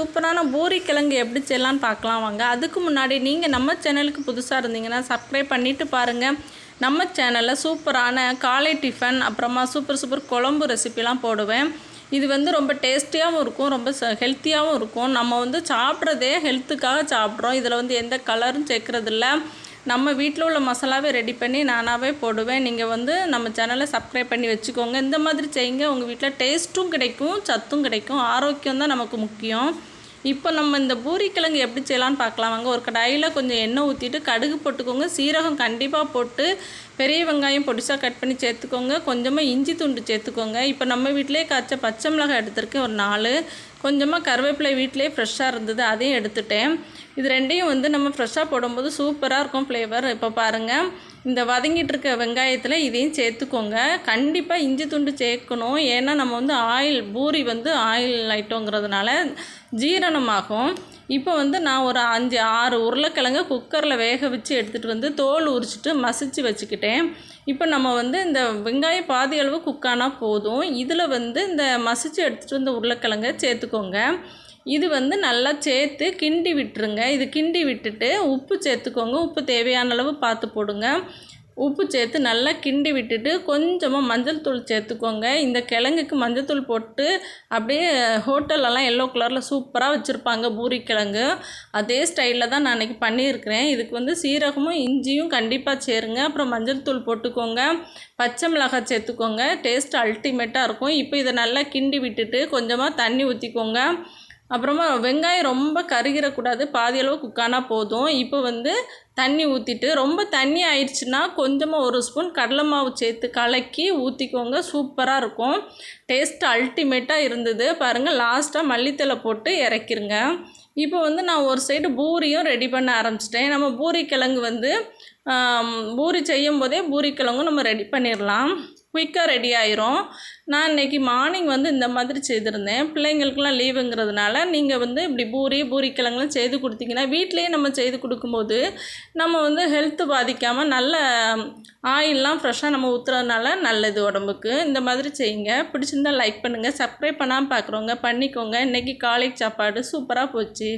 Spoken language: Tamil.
சூப்பரான பூரி கிழங்கு எப்படி செய்யலான்னு பார்க்கலாம் வாங்க. அதுக்கு முன்னாடி நீங்கள் நம்ம சேனலுக்கு புதுசாக இருந்தீங்கன்னா சப்ஸ்கிரைப் பண்ணிவிட்டு பாருங்கள் நம்ம சேனலில் சூப்பரான காலை டிஃபன் அப்புறமா சூப்பர் சூப்பர் குழம்பு ரெசிபிலாம் போடுவேன். இது வந்து ரொம்ப டேஸ்டியாகவும் இருக்கும் ரொம்ப ஹெல்த்தியாகவும் இருக்கும். நம்ம வந்து சாப்பிட்றதே ஹெல்த்துக்காக சாப்பிட்றோம். இதில் வந்து எந்த கலரும் சேர்க்குறதில்ல. நம்ம வீட்டில் உள்ள மசாலாவே ரெடி பண்ணி நானாகவே போடுவேன். நீங்கள் வந்து நம்ம சேனலை சப்ஸ்கிரைப் பண்ணி வச்சுக்கோங்க. இந்த மாதிரி செய்யுங்க. உங்கள் வீட்டில் டேஸ்ட்டும் கிடைக்கும் சத்தும் கிடைக்கும் ஆரோக்கியம் தான் நமக்கு முக்கியம். இப்போ நம்ம இந்த பூரி கிழங்கு எப்படி செய்யலாம்னு பார்க்கலாம். வாங்க ஒரு கடாயில் கொஞ்சம் எண்ணெய் ஊற்றிட்டு கடுகு போட்டுக்கோங்க. சீரகம் கண்டிப்பாக போட்டு பெரிய வெங்காயம் பொடிசாக கட் பண்ணி சேர்த்துக்கோங்க. கொஞ்சமாக இஞ்சி துண்டு சேர்த்துக்கோங்க. இப்போ நம்ம வீட்டிலே காய்ச்ச பச்சை மிளகாய் எடுத்திருக்கேன் ஒரு நாலு. கொஞ்சமாக கருவேப்பிலை வீட்டிலே ஃப்ரெஷ்ஷாக இருந்தது அதையும் எடுத்துட்டேன். இது ரெண்டையும் வந்து நம்ம ஃப்ரெஷ்ஷாக போடும்போது சூப்பராக இருக்கும் ஃப்ளேவர் இப்போ பாருங்கள் இந்த வதங்கிட்டு இருக்க வெங்காயத்தில் இதையும் சேர்த்துக்கோங்க. கண்டிப்பாக இஞ்சி துண்டு சேர்க்கணும். ஏன்னா நம்ம வந்து ஆயில் பூரி வந்து ஆயில் ஐட்டங்கிறதுனால ஜீரணமாகும். இப்போ வந்து நான் ஒரு அஞ்சு ஆறு உருளைக்கிழங்கு குக்கரில் வேக வச்சு எடுத்துகிட்டு வந்து தோல் உரிச்சிட்டு மசிச்சு வச்சுக்கிட்டேன். இப்போ நம்ம வந்து இந்த வெங்காயம் பாதி அளவு குக்கானா போதும். இதில் வந்து இந்த மசிச்சு எடுத்துகிட்டு வந்த உருளைக்கிழங்க சேர்த்துக்கோங்க. இது வந்து நல்லா சேர்த்து கிண்டி விட்டுருங்க. இது கிண்டி விட்டுட்டு உப்பு சேர்த்துக்கோங்க. உப்பு தேவையான அளவு பார்த்து போடுங்க. உப்பு சேர்த்து நல்லா கிண்டி விட்டுட்டு கொஞ்சமாக மஞ்சள் தூள் சேர்த்துக்கோங்க. இந்த கிழங்குக்கு மஞ்சள் தூள் போட்டு அப்படியே ஹோட்டலெல்லாம் எல்லோ கலரில் சூப்பராக வச்சுருப்பாங்க பூரி கிழங்கு. அதே ஸ்டைலில் தான் நான் அன்றைக்கி பண்ணியிருக்கிறேன். இதுக்கு வந்து சீரகமும் இஞ்சியும் கண்டிப்பாக சேருங்க. அப்புறம் மஞ்சள் தூள் போட்டுக்கோங்க. பச்சை மிளகாய் சேர்த்துக்கோங்க. டேஸ்ட் அல்டிமேட்டாக இருக்கும். இப்போ இதை நல்லா கிண்டி விட்டுட்டு கொஞ்சமாக தண்ணி ஊற்றிக்கோங்க அப்புறமா வெங்காயம் ரொம்ப கருகிடக்கூடாது பாதி அளவு குக்கானா போதும். இப்போ வந்து தண்ணி ஊற்றிட்டு ரொம்ப தண்ணி ஆயிடுச்சுன்னா கொஞ்சமாக ஒரு ஸ்பூன் கடலை மாவு சேர்த்து கலக்கி ஊற்றிக்கோங்க சூப்பராக இருக்கும். டேஸ்ட் அல்டிமேட்டாக இருந்தது. பாருங்கள் லாஸ்ட்டாக மல்லித்தலை போட்டு இறக்கிருங்க. இப்போ வந்து நான் ஒரு சைடு பூரியும் ரெடி பண்ண ஆரம்பிச்சிட்டேன். நம்ம பூரி கிழங்கு வந்து பூரி செய்யும் போதே பூரி கிழங்கும் நம்ம ரெடி பண்ணிடலாம் குயிக்காக ரெடி ஆயிரும். நான் இன்றைக்கி மார்னிங் வந்து இந்த மாதிரி செய்திருந்தேன். பிள்ளைங்களுக்குலாம் லீவுங்கிறதுனால நீங்கள் வந்து இப்படி பூரி பூரிக்கிழங்குலாம் செய்து கொடுத்தீங்கன்னா வீட்லேயே நம்ம செய்து கொடுக்கும்போது நம்ம வந்து ஹெல்த்து பாதிக்காமல் நல்ல ஆயிலெலாம் ஃப்ரெஷ்ஷாக நம்ம ஊற்றுறதுனால நல்லது உடம்புக்கு. இந்த மாதிரி செய்யுங்க. பிடிச்சிருந்தால் லைக் பண்ணுங்கள் சப்ஸ்கிரைப் பண்ணாமல் பார்க்குறவங்க பண்ணிக்கோங்க. இன்றைக்கி காலை சாப்பாடு சூப்பராக போச்சு.